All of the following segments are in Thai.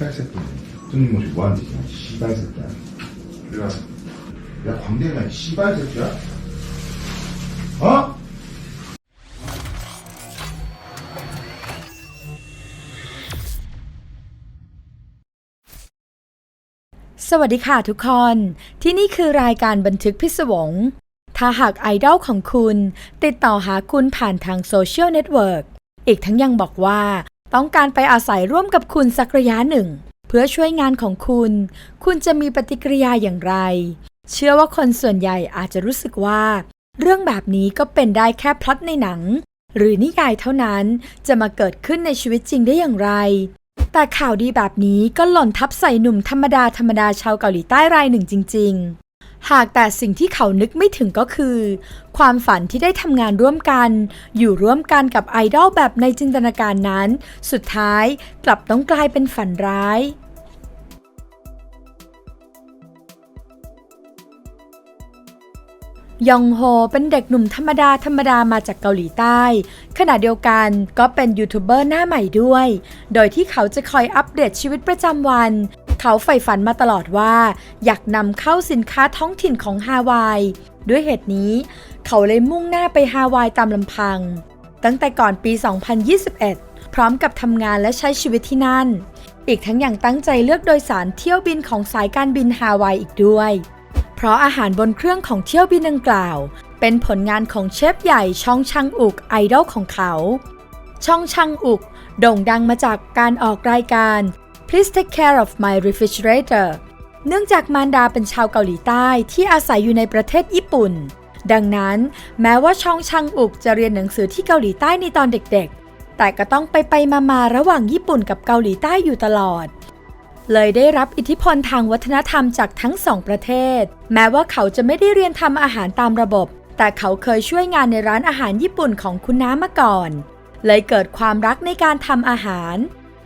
씨발 새끼야. 뚱님 모시 뭐하는 짓이야? 씨발 새끼야. 이리 와. 야, 광대가 씨발 새끼야? 어? สวัสดีค่ะทุกคน ที่นี่คือรายการบันทึกพิศวง ถ้าหากไอดอลของคุณ ติดต่อหาคุณผ่านทางโซเชียลเน็ตเวิร์กอีกทั้งยังบอกว่า ต้องการไปอาศัยร่วมกับคุณสักระยะหนึ่ง เพื่อช่วยงานของคุณ คุณจะมีปฏิกิริยาอย่างไร เชื่อว่าคนส่วนใหญ่อาจจะรู้สึกว่า เรื่องแบบนี้ก็เป็นได้แค่พล็อตในหนัง หรือนิยายเท่านั้นจะมาเกิดขึ้นในชีวิตจริงได้อย่างไร แต่ข่าวดีแบบนี้ก็หล่นทับใส่หนุ่มธรรมดาธรรมดาชาวเกาหลีใต้รายหนึ่งจริง หากแต่สิ่งที่เขานึกไม่ถึงก็คือ ความฝันที่ได้ทำงานร่วมกัน อยู่ร่วมกันกับไอดอลแบบในจินตนาการนั้น สุดท้ายกลับต้องกลายเป็นฝันร้ายยองโฮเป็นเด็กหนุ่มธรรมดาธรรมดามาจากเกาหลีใต้ ขณะเดียวกันก็เป็นยูทูบเบอร์หน้าใหม่ด้วย โดยที่เขาจะคอยอัปเดตชีวิตประจำวัน เขาใฝ่ฝันมาตลอดว่า อยากนำเข้าสินค้าท้องถิ่นของฮาวาย ด้วยเหตุนี้ เขาเลยมุ่งหน้าไปฮาวายตามลำพัง ตั้งแต่ก่อนปี 2021 พร้อมกับทำงานและใช้ชีวิตที่นั่น อีกทั้งยังตั้งใจเลือกโดยสารเที่ยวบินของสายการบินฮาวายอีกด้วย เพราะอาหารบนเครื่องของเที่ยวบินดังกล่าว เป็นผลงานของเชฟใหญ่ช่องชังอุกไอดอลของเขา ช่องชังอุกโด่งดังมาจากการออกรายการ Please take care of my refrigerator เนื่องจากมารดาเป็นชาวเกาหลีใต้ที่อาศัยอยู่ในประเทศญี่ปุ่น ดังนั้นแม้ว่าชองชังอุกจะเรียนหนังสือที่เกาหลีใต้ในตอนเด็กๆ แต่ก็ต้องไปไปมามาๆระหว่างญี่ปุ่นกับเกาหลีใต้อยู่ตลอด เลยได้รับอิทธิพลทางวัฒนธรรมจากทั้งสองประเทศ แม้ว่าเขาจะไม่ได้เรียนทำอาหารตามระบบ แต่เขาเคยช่วยงานในร้านอาหารญี่ปุ่นของคุณน้ามาก่อน เลยเกิดความรักในการทำอาหาร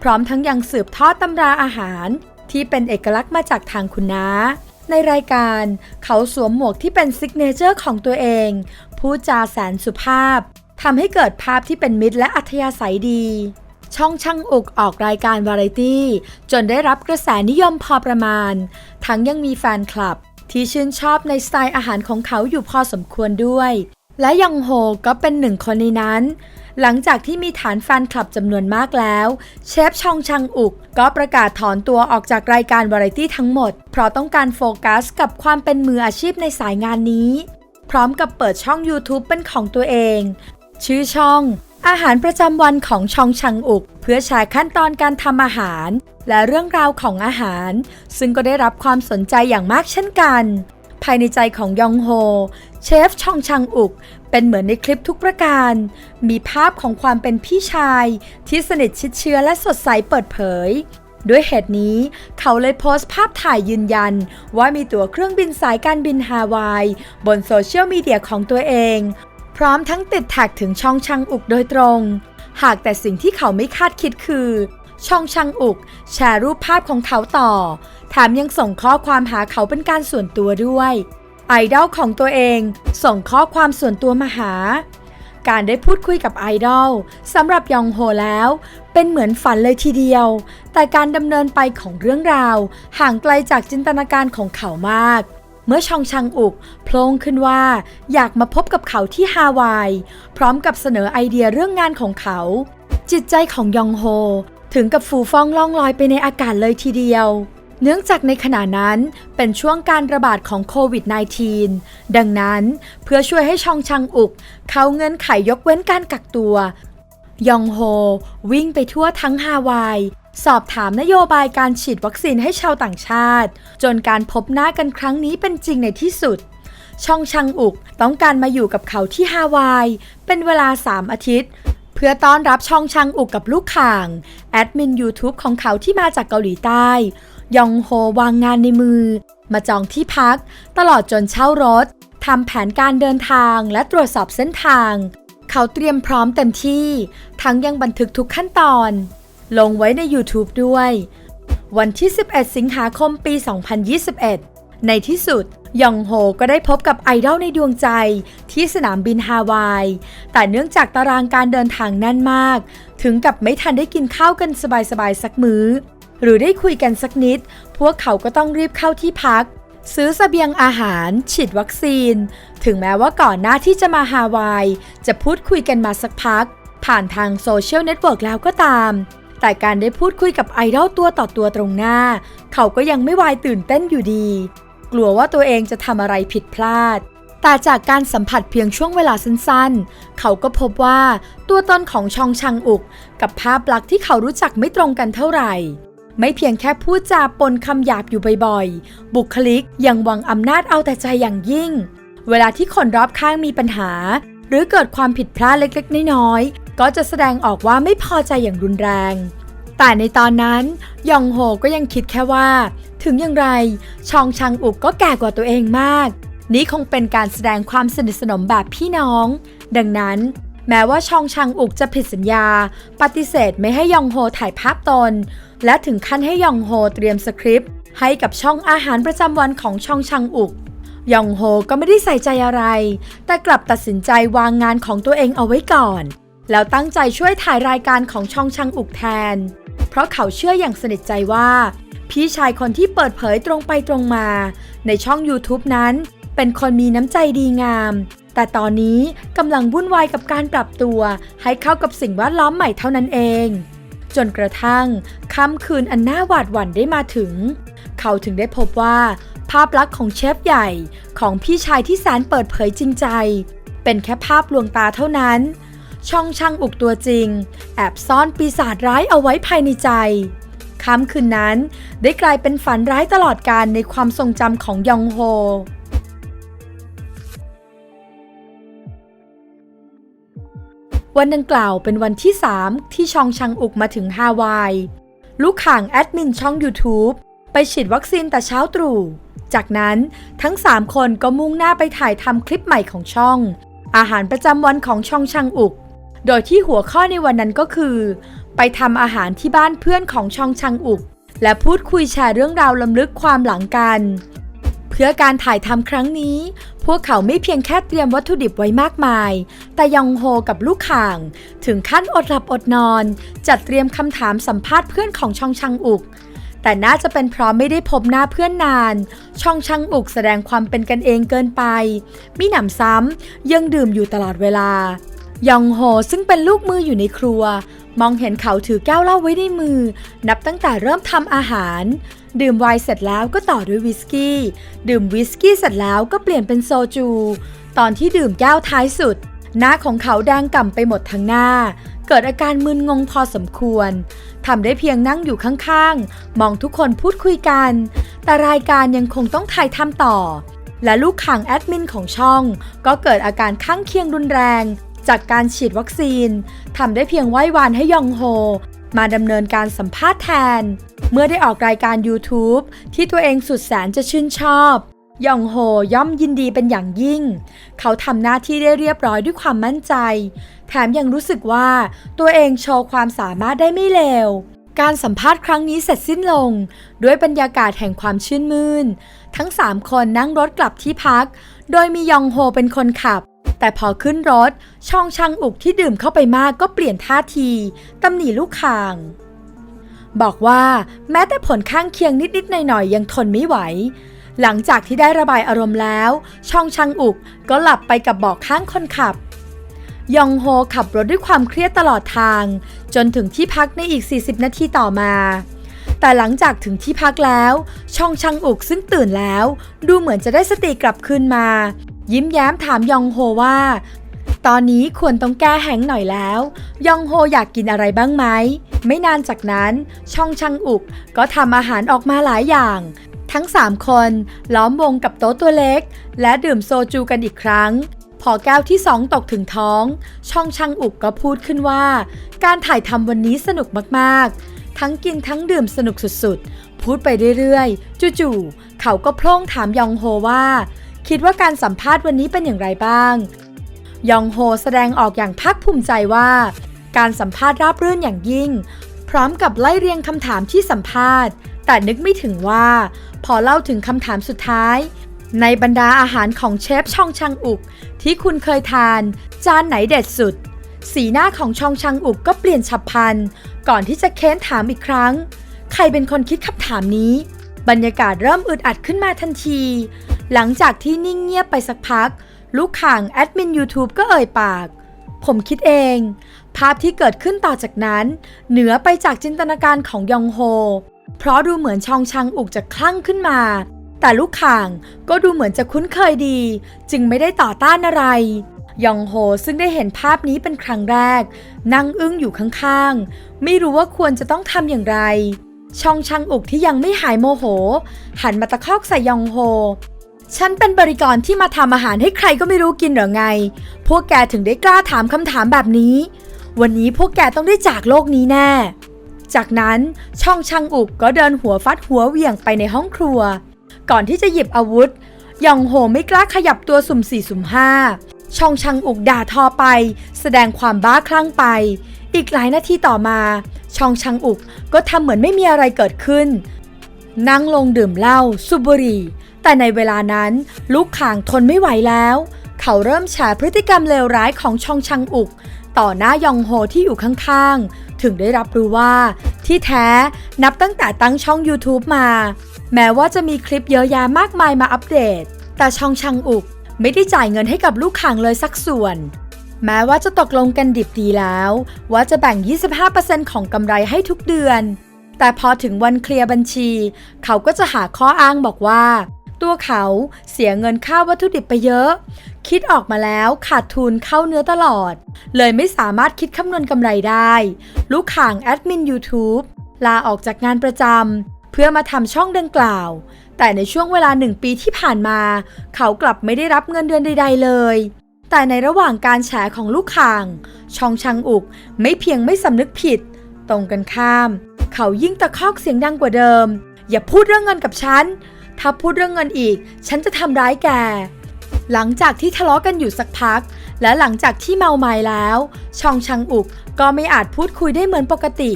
พร้อมทั้งยังสืบทอดตำราอาหาร ที่เป็นเอกลักษณ์มาจากทางคุณน้า ในรายการเขาสวมหมวกที่เป็นซิกเนเจอร์ของตัวเองพูดจาแสนสุภาพทำให้เกิดภาพที่เป็นมิตรและอัธยาศัยดี ช่องช่างอกออกรายการวาไรตี้ จนได้รับกระแสนิยมพอประมาณ ทั้งยังมีแฟนคลับที่ชื่นชอบในสไตล์อาหารของเขาอยู่พอสมควรด้วย และยองโฮก็เป็นหนึ่งคนในนั้น หลังจากที่มีฐานแฟนคลับจำนวนมากแล้ว เชฟชองชังอุกก็ประกาศถอนตัวออกจากรายการวาไรตี้ทั้งหมด เพราะต้องการโฟกัสกับความเป็นมืออาชีพในสายงานนี้ พร้อมกับเปิดช่อง YouTube เป็นของตัวเอง ชื่อช่อง อาหารประจำวันของชองชังอุก เพื่อแชร์ขั้นตอนการทำอาหาร และเรื่องราวของอาหาร ซึ่งก็ได้รับความสนใจอย่างมากเช่นกัน ภายในใจของยองโฮ เชฟชองชังอุก เป็นเหมือนในคลิปทุกประการ มีภาพของความเป็นพี่ชาย ที่สนิทชิดเชื้อและสดใสเปิดเผย ด้วยเหตุนี้เขาเลยโพสต์ภาพถ่ายยืนยัน ว่ามีตั๋วเครื่องบินสายการบินฮาวาย บนโซเชียลมีเดียของตัวเอง พร้อมทั้งติดแท็กถึงช่องชังอุกโดยตรง หากแต่สิ่งที่เขาไม่คาดคิดคือ ช่องชังอุก แชร์รูปภาพของเขาต่อ แถมยังส่งข้อความหาเขาเป็นการส่วนตัวด้วย ไอดอลของตัวเองส่งข้อความส่วนตัวมาหา การได้พูดคุยกับไอดอลสำหรับยองโฮแล้ว เป็นเหมือนฝันเลยทีเดียว แต่การดำเนินไปของเรื่องราว ห่างไกลจากจินตนาการของเขามากเมื่อชองชังอุกโพลงขึ้นว่า อยากมาพบกับเขาที่ฮาวาย พร้อมกับเสนอไอเดียเรื่องงานของเขา จิตใจของยองโฮ ถึงกับฟูฟ่องล่องลอยไปในอากาศเลยทีเดียว เนื่องจากในขณะนั้นเป็นช่วงการระบาดของโควิด -19 ดังนั้นเพื่อช่วยให้ชองชังอุก เขาเงื่อนไขยกเว้นการกักตัว ยองโฮ วิ่งไปทั่วทั้งฮาวาย สอบถามนโยบายการฉีดวัคซีนให้ชาวต่างชาติ จนการพบหน้ากันครั้งนี้เป็นจริงในที่สุดชองชังอุกต้องการมาอยู่กับเขาที่ฮาวาย เป็นเวลา 3 อาทิตย์ เพื่อต้อนรับช่องชังอุกกับลูกข่าง แอดมิน YouTube ของเขาที่มาจากเกาหลีใต้ ยองโฮวางงานในมือ มาจองที่พัก ตลอดจนเช่ารถทำแผนการเดินทางและตรวจสอบเส้นทาง เขาเตรียมพร้อมเต็มที่ ทั้งยังบันทึกทุกขั้นตอน ลงไว้ใน YouTube ด้วย วันที่ 11 สิงหาคมปี 2021 ในที่สุด ยองโฮก็ได้พบกับไอดอลในดวงใจที่สนามบินฮาวาย แต่เนื่องจากตารางการเดินทางแน่นมาก ถึงกับไม่ทันได้กินข้าวกันสบายๆสักมื้อ หรือได้คุยกันสักนิด พวกเขาก็ต้องรีบเข้าที่พัก ซื้อเสบียงอาหาร ฉีดวัคซีน ถึงแม้ว่าก่อนหน้าที่จะมาฮาวาย จะพูดคุยกันมาสักพัก ผ่านทางโซเชียลเน็ตเวิร์กแล้วก็ตามแต่การได้พูดคุยกับไอดอลตัวต่อตัวตรงหน้า เขาก็ยังไม่วายตื่นเต้นอยู่ดี กลัวว่าตัวเองจะทำอะไรผิดพลาด แต่จากการสัมผัสเพียงช่วงเวลาสั้นๆ เขาก็พบว่าตัวตนของชองชังอุก กับภาพลักษณ์ที่เขารู้จักไม่ตรงกันเท่าไหร่ ไม่เพียงแค่พูดจาปนคำหยาบอยู่บ่อยๆ บุคลิกยังวังอำนาจเอาแต่ใจอย่างยิ่ง เวลาที่คนรอบข้างมีปัญหา หรือเกิดความผิดพลาดเล็กๆ น้อยๆ ก็จะแสดงออกว่าไม่พอใจอย่างรุนแรง แต่ในตอนนั้นยองโฮก็ยังคิดแค่ว่า ถึงอย่างไร ชองชังอุกก็แก่กว่าตัวเองมาก นี่คงเป็นการแสดงความสนิทสนมแบบพี่น้อง ดังนั้น แม้ว่าชองชังอุกจะผิดสัญญา ปฏิเสธไม่ให้ยองโฮถ่ายภาพตน และถึงขั้นให้ยองโฮเตรียมสคริปต์ให้กับช่องอาหารประจำวันของชองชังอุกยองโฮก็ไม่ได้ใส่ใจอะไร แต่กลับตัดสินใจวางงานของตัวเองเอาไว้ก่อน แล้วตั้งใจช่วยถ่ายรายการของชองชังอุกแทน เพราะเขาเชื่ออย่างสนิทใจว่า พี่ชายคนที่เปิดเผยตรงไปตรงมา ในช่อง YouTube นั้น เป็นคนมีน้ำใจดีงาม แต่ตอนนี้กำลังวุ่นวายกับการปรับตัวให้เข้ากับสิ่งแวดล้อมใหม่เท่านั้นเอง จนกระทั่งค่ำคืนอันน่าหวาดหวั่นได้มาถึง เขาถึงได้พบว่า ภาพลักษณ์ของเชฟใหญ่ของพี่ชายที่แสนเปิดเผยจริงใจ เป็นแค่ภาพลวงตาเท่านั้น ช่องช่างอุกตัวจริง แอบซ่อนปีศาจร้ายเอาไว้ภายในใจค่ำคืนนั้น ได้กลายเป็นฝันร้ายตลอดการในความทรงจำของยองโฮวันดังกล่าวเป็นวันที่ 3 ที่ชองชังอุกมาถึงฮาวาย ลูกข่างแอดมินช่อง YouTube ไปฉีดวัคซีนแต่เช้าตรู่ จากนั้นทั้ง 3 คนก็มุ่งหน้าไปถ่ายทำคลิปใหม่ของช่อง อาหารประจำวันของชองชังอุก โดยที่หัวข้อในวันนั้นก็คือ ไปทำอาหารที่บ้านเพื่อนของชองชังอุก และพูดคุยแชร์เรื่องราวลำลึกความหลังกัน เพื่อการถ่ายทำครั้งนี้ พวกเขาไม่เพียงแค่เตรียมวัตถุดิบไว้มากมาย แต่ยองโฮกับลูกข่าง ถึงขั้นอดหลับอดนอน จัดเตรียมคำถามสัมภาษณ์เพื่อนของชองชังอุกแต่น่าจะเป็นเพราะไม่ได้พบหน้าเพื่อนนาน ช่องชังอุกแสดงความเป็นกันเองเกินไป มิหนำซ้ำยังดื่มอยู่ตลอดเวลา ยองโฮซึ่งเป็นลูกมืออยู่ในครัว มองเห็นเขาถือแก้วเหล้าไว้ในมือ นับตั้งแต่เริ่มทำอาหาร ดื่มไวน์เสร็จแล้วก็ต่อด้วยวิสกี้ ดื่มวิสกี้เสร็จแล้วก็เปลี่ยนเป็นโซจู ตอนที่ดื่มแก้วท้ายสุด หน้าของเขาแดงก่ำไปหมดทั้งหน้า เกิดอาการมึนงงพอสมควรทำได้เพียงนั่งอยู่ข้างๆ มองทุกคนพูดคุยกัน แต่รายการยังคงต้องถ่ายทำต่อและลูกข่างแอดมินของช่อง ก็เกิดอาการข้างเคียงรุนแรง จากการฉีดวัคซีนทำได้เพียงไหว้วานให้ยองโฮ มาดำเนินการสัมภาษณ์แทน เมื่อได้ออกรายการ YouTube ที่ตัวเองสุดแสนจะชื่นชอบยองโฮย่อมยินดีเป็นอย่างยิ่ง เขาทำหน้าที่ได้เรียบร้อยด้วยความมั่นใจ แถมยังรู้สึกว่าตัวเองโชว์ความสามารถได้ไม่เลว การสัมภาษณ์ครั้งนี้เสร็จสิ้นลง ด้วยบรรยากาศแห่งความชื่นมื่น ทั้ง 3 คนนั่งรถกลับที่พัก โดยมียองโฮเป็นคนขับ แต่พอขึ้นรถ ชองชังอุกที่ดื่มเข้าไปมากก็เปลี่ยนท่าทีตำหนิลูกข่าง บอกว่าแม้แต่ผลข้างเคียงนิด ๆ หน่อย ๆ ยังทนไม่ไหว หลังจากที่ได้ระบายอารมณ์แล้ว ชองชังอุกก็หลับไปกับเบาะข้างคนขับ ยองโฮขับรถด้วยความเครียดตลอดทาง จนถึงที่พักในอีก 40 นาทีต่อมาแต่หลังจากถึงที่พักแล้ว ชองชังอุกซึ่งตื่นแล้ว ดูเหมือนจะได้สติกลับคืนมา ยิ้มแย้มถามยองโฮว่า ตอนนี้ควรต้องแก้แหงหน่อยแล้ว ยองโฮอยากกินอะไรบ้างไหม ไม่นานจากนั้น ช่องชังอุกก็ทำอาหารออกมาหลายอย่าง ทั้ง 3 คนล้อมวงกับโต๊ะตัวเล็ก และดื่มโซจูกันอีกครั้ง พอแก้วที่สองตกถึงท้อง ช่องชังอุกก็พูดขึ้นว่า การถ่ายทำวันนี้สนุกมากๆ ทั้งกินทั้งดื่มสนุกสุดๆ พูดไปเรื่อยๆ จู่ๆเขาก็โพล่งถามยองโฮว่า คิดว่าการสัมภาษณ์วันนี้เป็นอย่างไรบ้าง ยองโฮแสดงออกอย่างภาคภูมิใจว่า การสัมภาษณ์ราบรื่นอย่างยิ่ง พร้อมกับไล่เรียงคำถามที่สัมภาษณ์ แต่นึกไม่ถึงว่า พอเล่าถึงคำถามสุดท้าย ในบรรดาอาหารของเชฟชองชังอุก ที่คุณเคยทาน จานไหนเด็ดสุด สีหน้าของชองชังอุกก็เปลี่ยนฉับพลัน ก่อนที่จะเค้นถามอีกครั้ง ใครเป็นคนคิดคำถามนี้ บรรยากาศเริ่มอึดอัดขึ้นมาทันที หลังจากที่นิ่งเงียบไปสักพัก ลูกข่างแอดมิน YouTube ก็เอ่ยปาก ผมคิดเอง ภาพที่เกิดขึ้นต่อจากนั้น เหนือไปจากจินตนาการของยองโฮ เพราะดูเหมือนชองชังอุกจะคลั่งขึ้นมา แต่ลูกข่างก็ดูเหมือนจะคุ้นเคยดี จึงไม่ได้ต่อต้านอะไรยองโฮซึ่งได้เห็นภาพนี้เป็นครั้งแรก นั่งอึ้งอยู่ข้างๆ ไม่รู้ว่าควรจะต้องทำอย่างไร ชองชังอุกที่ยังไม่หายโมโห หันมาตะคอกใส่ยองโฮ ฉันเป็นบริกรที่มาทำอาหารให้ใครก็ไม่รู้กินหรือไง พวกแกถึงได้กล้าถามคำถามแบบนี้ วันนี้พวกแกต้องได้จากโลกนี้แน่ จากนั้นช่องชังอุกก็เดินหัวฟัดหัวเหวี่ยงไปในห้องครัว ก่อนที่จะหยิบอาวุธ ยองโฮไม่กล้าขยับตัวสุ่มสี่สุ่มห้าช่องชังอุกด่าทอไป แสดงความบ้าคลั่งไป อีกหลายนาทีต่อมา ช่องชังอุกก็ทำเหมือนไม่มีอะไรเกิดขึ้น นั่งลงดื่มเหล้าสูบบุหรี่ แต่ในเวลานั้น ลูกข่างทนไม่ไหวแล้ว เขาเริ่มแฉพฤติกรรมเลวร้ายของชองชังอุก ต่อหน้ายองโฮที่อยู่ข้างๆ ถึงได้รับรู้ว่า ที่แท้นับตั้งแต่ตั้งช่อง YouTube มา แม้ว่าจะมีคลิปเยอะแยะมากมายมาอัปเดต แต่ชองชังอุกไม่ได้จ่ายเงินให้กับลูกข่างเลยสักส่วน แม้ว่าจะตกลงกันดิบดีแล้ว ว่าจะแบ่ง 25%ของกำไรให้ทุกเดือน แต่พอถึงวันเคลียร์บัญชี เขาก็จะหาข้ออ้างบอกว่า ตัวเขาเสียเงินค่าวัตถุดิบไปเยอะ คิดออกมาแล้วขาดทุนเข้าเนื้อตลอด เลยไม่สามารถคิดคำนวณกำไรได้ ลูกข่างแอดมิน YouTube ลาออกจากงานประจำเพื่อมาทำช่องดังกล่าว แต่ในช่วงเวลาหนึ่งปีที่ผ่านมา เขากลับไม่ได้รับเงินเดือนใด ๆ เลย แต่ในระหว่างการแฉของลูกข่าง ชองชังอุกไม่เพียงไม่สำนึกผิด ตรงกันข้าม เขายิ่งตะคอกเสียงดังกว่าเดิม อย่าพูดเรื่องเงินกับฉัน ถ้าพูดเรื่องเงินอีก ฉันจะทำร้ายแก หลังจากที่ทะเลาะกันอยู่สักพัก และหลังจากที่เมาไม้แล้ว ชองชังอุกก็ไม่อาจพูดคุยได้เหมือนปกติ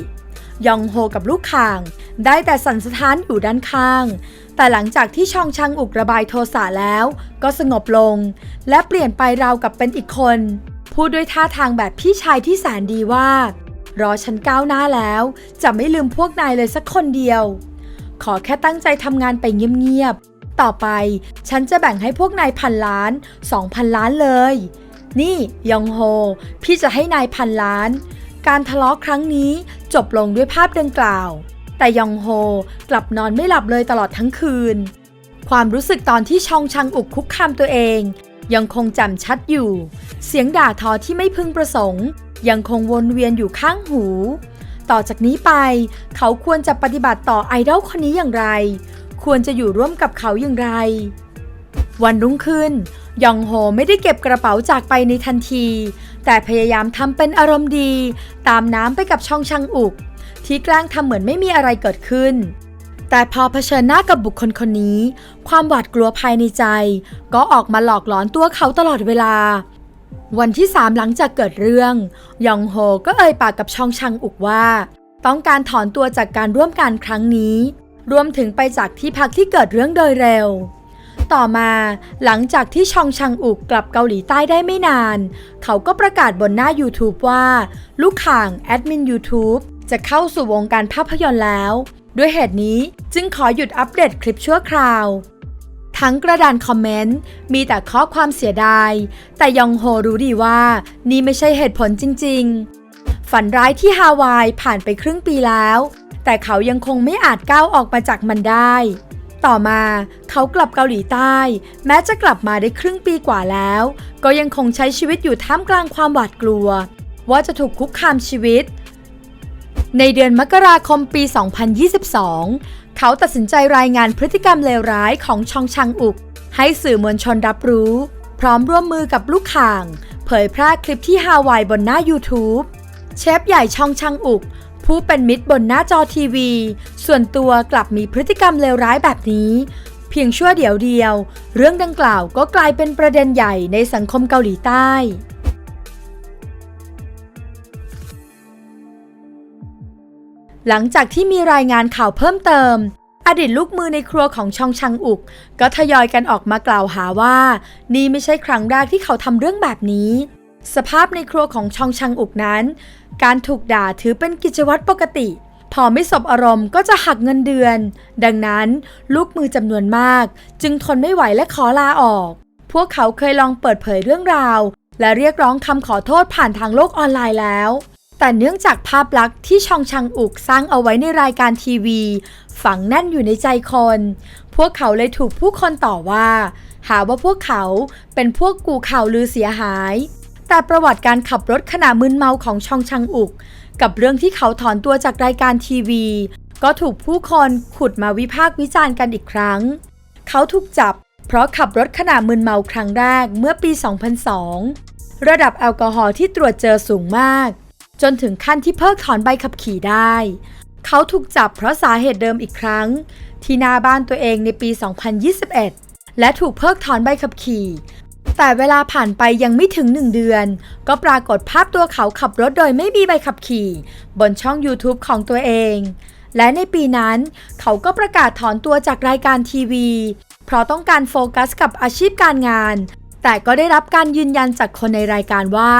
ยองโฮกับลูกข่าง ได้แต่สั่นสะท้านอยู่ด้านข้าง แต่หลังจากที่ชองชังอุกระบายโทสะแล้ว ก็สงบลง และเปลี่ยนไปราวกับเป็นอีกคน พูดด้วยท่าทางแบบพี่ชายที่แสนดีว่ารอฉันก้าวหน้าแล้ว จะไม่ลืมพวกนายเลยสักคนเดียว ขอแค่ตั้งใจทำงานไปเงียบๆ ต่อไป ฉันจะแบ่งให้พวกนายพันล้านสองพันล้านเลย นี่ยองโฮ พี่จะให้นายพันล้าน การทะเลาะครั้งนี้จบลงด้วยภาพดังกล่าว แต่ยองโฮกลับนอนไม่หลับเลยตลอดทั้งคืน ความรู้สึกตอนที่ชองชังอุกคุกคามตัวเอง ยังคงจำชัดอยู่ เสียงด่าทอที่ไม่พึงประสงค์ ยังคงวนเวียนอยู่ข้างหู ต่อจากนี้ไป เขาควรจะปฏิบัติต่อไอดอลคนนี้อย่างไร ควรจะอยู่ร่วมกับเขาอย่างไร วันรุ่งขึ้นยองโฮไม่ได้เก็บกระเป๋าจากไปในทันที แต่พยายามทำเป็นอารมณ์ดี ตามน้ำไปกับช่องชังอุก ที่แกล้งทำเหมือนไม่มีอะไรเกิดขึ้น แต่พอเผชิญหน้ากับบุคคลคนนี้ ความหวาดกลัวภายในใจ ก็ออกมาหลอกหลอนตัวเขาตลอดเวลา วันที่สามหลังจากเกิดเรื่อง ยองโฮก็เอ่ยปากกับชองชังอุกว่า ต้องการถอนตัวจากการร่วมงานครั้งนี้ รวมถึงไปจากที่พักที่เกิดเรื่องโดยเร็ว ต่อมาหลังจากที่ชองชังอุกกลับเกาหลีใต้ได้ไม่นาน เขาก็ประกาศบนหน้า YouTube ว่า ลูกข่างแอดมิน YouTube จะเข้าสู่วงการภาพยนตร์แล้ว ด้วยเหตุนี้จึงขอหยุดอัปเดตคลิปชั่วคราว ทั้งกระดานคอมเมนต์ มีแต่ข้อความเสียดาย แต่ยองโฮรู้ดีว่า นี่ไม่ใช่เหตุผลจริง ๆ ฝันร้ายที่ฮาวายผ่านไปครึ่งปีแล้ว แต่เขายังคงไม่อาจก้าวออกมาจากมันได้ ต่อมาเขากลับเกาหลีใต้ แม้จะกลับมาได้ครึ่งปีกว่าแล้ว ก็ยังคงใช้ชีวิตอยู่ท่ามกลางความหวาดกลัว ว่าจะถูกคุกคามชีวิตในเดือนมกราคมปี 2022 เขาตัดสินใจรายงานพฤติกรรมเลวร้ายของชองชังอุก ให้สื่อมวลชนรับรู้ พร้อมร่วมมือกับลูกข่าง เผยแพร่คลิปที่ฮาวายบนหน้า YouTube เชฟใหญ่ชองชังอุก ผู้เป็นมิตรบนหน้าจอทีวี ส่วนตัวกลับมีพฤติกรรมเลวร้ายแบบนี้ เพียงชั่วเดียวเดียว เรื่องดังกล่าวก็กลายเป็นประเด็นใหญ่ในสังคมเกาหลีใต้ หลังจากที่มีรายงานข่าวเพิ่มเติม อดีตลูกมือในครัวของชองชังอุก ก็ทยอยกันออกมากล่าวหาว่า นี่ไม่ใช่ครั้งแรกที่เขาทำเรื่องแบบนี้ สภาพในครัวของชองชังอุกนั้น การถูกด่าถือเป็นกิจวัตรปกติ พอไม่สบอารมณ์ก็จะหักเงินเดือน ดังนั้นลูกมือจำนวนมาก จึงทนไม่ไหวและขอลาออก พวกเขาเคยลองเปิดเผยเรื่องราว และเรียกร้องคำขอโทษผ่านทางโลกออนไลน์แล้ว แต่เนื่องจากภาพลักษณ์ที่ชองชังอุกสร้างเอาไว้ในรายการทีวี ฝังแน่นอยู่ในใจคน พวกเขาเลยถูกผู้คนต่อว่า หาว่าพวกเขาเป็นพวกกูข่าวลือเสียหาย แต่ประวัติการขับรถขณะมึนเมาของชองชังอุก กับเรื่องที่เขาถอนตัวจากรายการทีวี ก็ถูกผู้คนขุดมาวิพากษ์วิจารณ์กันอีกครั้ง เขาถูกจับ เพราะขับรถขณะมึนเมาครั้งแรกเมื่อปี 2002 ระดับแอลกอฮอล์ที่ตรวจเจอสูงมาก จนถึงขั้นที่เพิกถอนใบขับขี่ได้ เขาถูกจับเพราะสาเหตุเดิมอีกครั้ง ที่หน้าบ้านตัวเองในปี 2021 และถูกเพิกถอนใบขับขี่ แต่เวลาผ่านไปยังไม่ถึง1เดือน ก็ปรากฏภาพตัวเขาขับรถโดยไม่มีใบขับขี่ บนช่อง YouTube ของตัวเอง และในปีนั้นเขาก็ประกาศถอนตัวจากรายการทีวี เพราะต้องการโฟกัสกับอาชีพการงานแต่ก็ได้รับการยืนยันจากคนในรายการว่า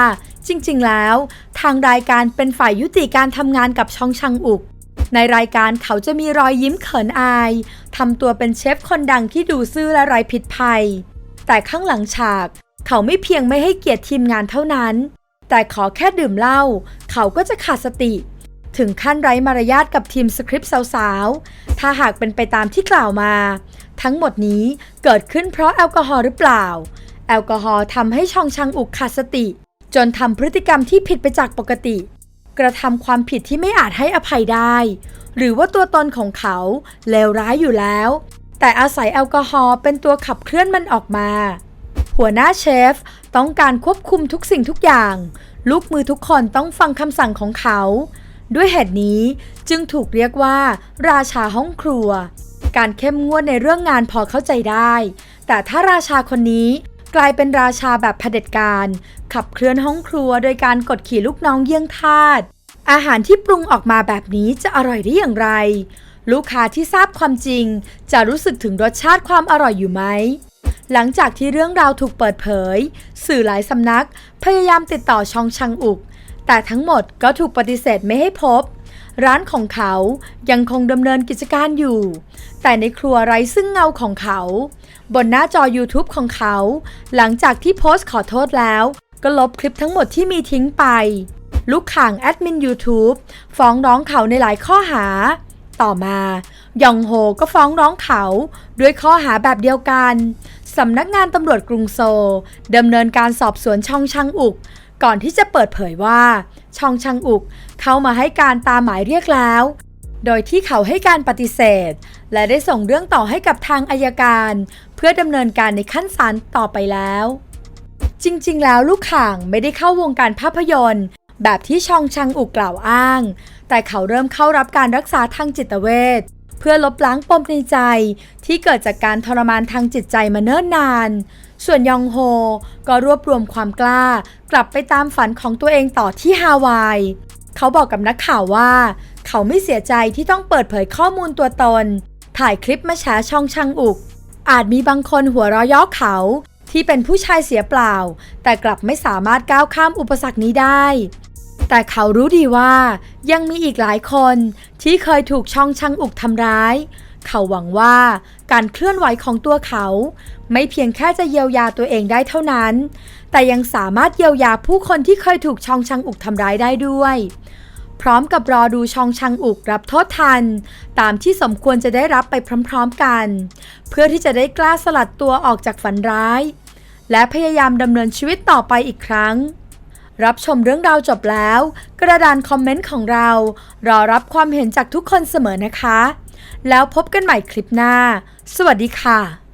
จริงๆ แล้ว ทางรายการเป็นฝ่ายยุติการทำงานกับชองชังอุก ในรายการเขาจะมีรอยยิ้มเขินอายทำตัวเป็นเชฟคนดังที่ดูซื่อและไร้ผิดภัย แต่ข้างหลังฉาก เขาไม่เพียงไม่ให้เกียรติทีมงานเท่านั้น แต่ขอแค่ดื่มเหล้าเขาก็จะขาดสติ ถึงขั้นไร้มารยาทกับทีมสคริปต์สาวๆ ถ้าหากเป็นไปตามที่กล่าวมา ทั้งหมดนี้เกิดขึ้นเพราะแอลกอฮอล์หรือเปล่า แอลกอฮอล์ทำให้ชองชังอุกขาดสติ จนทำพฤติกรรมที่ผิดไปจากปกติ กระทำความผิดที่ไม่อาจให้อภัยได้ หรือว่าตัวตนของเขาเลวร้ายอยู่แล้ว แต่อาศัยแอลกอฮอล์เป็นตัวขับเคลื่อนมันออกมา หัวหน้าเชฟต้องการควบคุมทุกสิ่งทุกอย่าง ลูกมือทุกคนต้องฟังคำสั่งของเขา ด้วยเหตุนี้จึงถูกเรียกว่า ราชาห้องครัว การเข้มงวดในเรื่องงานพอเข้าใจได้ แต่ถ้าราชาคนนี้กลายเป็นราชาแบบเผด็จการ ขับเคลื่อนห้องครัวโดยการกดขี่ลูกน้องเยี่ยงทาสอาหารที่ปรุงออกมาแบบนี้จะอร่อยได้อย่างไร ลูกค้าที่ทราบความจริง จะรู้สึกถึงรสชาติความอร่อยอยู่ไหม หลังจากที่เรื่องราวถูกเปิดเผย สื่อหลายสำนัก พยายามติดต่อชองชังอุก แต่ทั้งหมดก็ถูกปฏิเสธไม่ให้พบ ร้านของเขายังคงดำเนินกิจการอยู่ แต่ในครัวไร้ซึ่งเงาของเขา บนหน้าจอ YouTube ของเขา หลังจากที่โพสต์ขอโทษแล้ว ก็ลบคลิปทั้งหมดที่มีทิ้งไป ลูกข่างแอดมิน YouTube ฟ้องร้องเขาในหลายข้อหา ต่อมายองโฮก็ฟ้องร้องเขาด้วยข้อหาแบบเดียวกันสำนักงานตำรวจกรุงโซดำเนินการสอบสวนชองชังอุก ก่อนที่จะเปิดเผยว่าชองชังอุกเข้ามาให้การตามหมายเรียกแล้ว โดยที่เขาให้การปฏิเสธ และได้ส่งเรื่องต่อให้กับทางอายการ เพื่อดำเนินการในขั้นศาลต่อไปแล้ว จริงๆ แล้วลูกข่างไม่ได้เข้าวงการภาพยนตร์ แบบที่ชองชังอุกกล่าวอ้าง แต่เขาเริ่มเข้ารับการรักษาทางจิตเวชเพื่อลบล้างปมในใจ ที่เกิดจากการทรมานทางจิตใจมาเนิ่นนาน ส่วนยองโฮก็รวบรวมความกล้า กลับไปตามฝันของตัวเองต่อที่ฮาวาย เขาบอกกับนักข่าวว่า เขาไม่เสียใจที่ต้องเปิดเผยข้อมูลตัวตน ถ่ายคลิปมาแฉช่องชังอุก อาจมีบางคนหัวเราะเย่อเขา ที่เป็นผู้ชายเสียเปล่า แต่กลับไม่สามารถก้าวข้ามอุปสรรคนี้ได้ แต่เขารู้ดีว่ายังมีอีกหลายคนที่เคยถูกช่องชังอุกทำร้าย เขาหวังว่าการเคลื่อนไหวของตัวเขา ไม่เพียงแค่จะเยียวยาตัวเองได้เท่านั้น แต่ยังสามารถเยียวยาผู้คนที่เคยถูกช่องชังอุกทำร้ายได้ด้วย พร้อมกับรอดูชองชังอุกรับโทษทัน ตามที่สมควรจะได้รับไปพร้อมๆกัน เพื่อที่จะได้กล้าสลัดตัวออกจากฝันร้าย และพยายามดำเนินชีวิตต่อไปอีกครั้ง รับชมเรื่องราวจบแล้ว กระดานคอมเมนต์ของเรา รอรับความเห็นจากทุกคนเสมอนะคะ แล้วพบกันใหม่คลิปหน้า สวัสดีค่ะ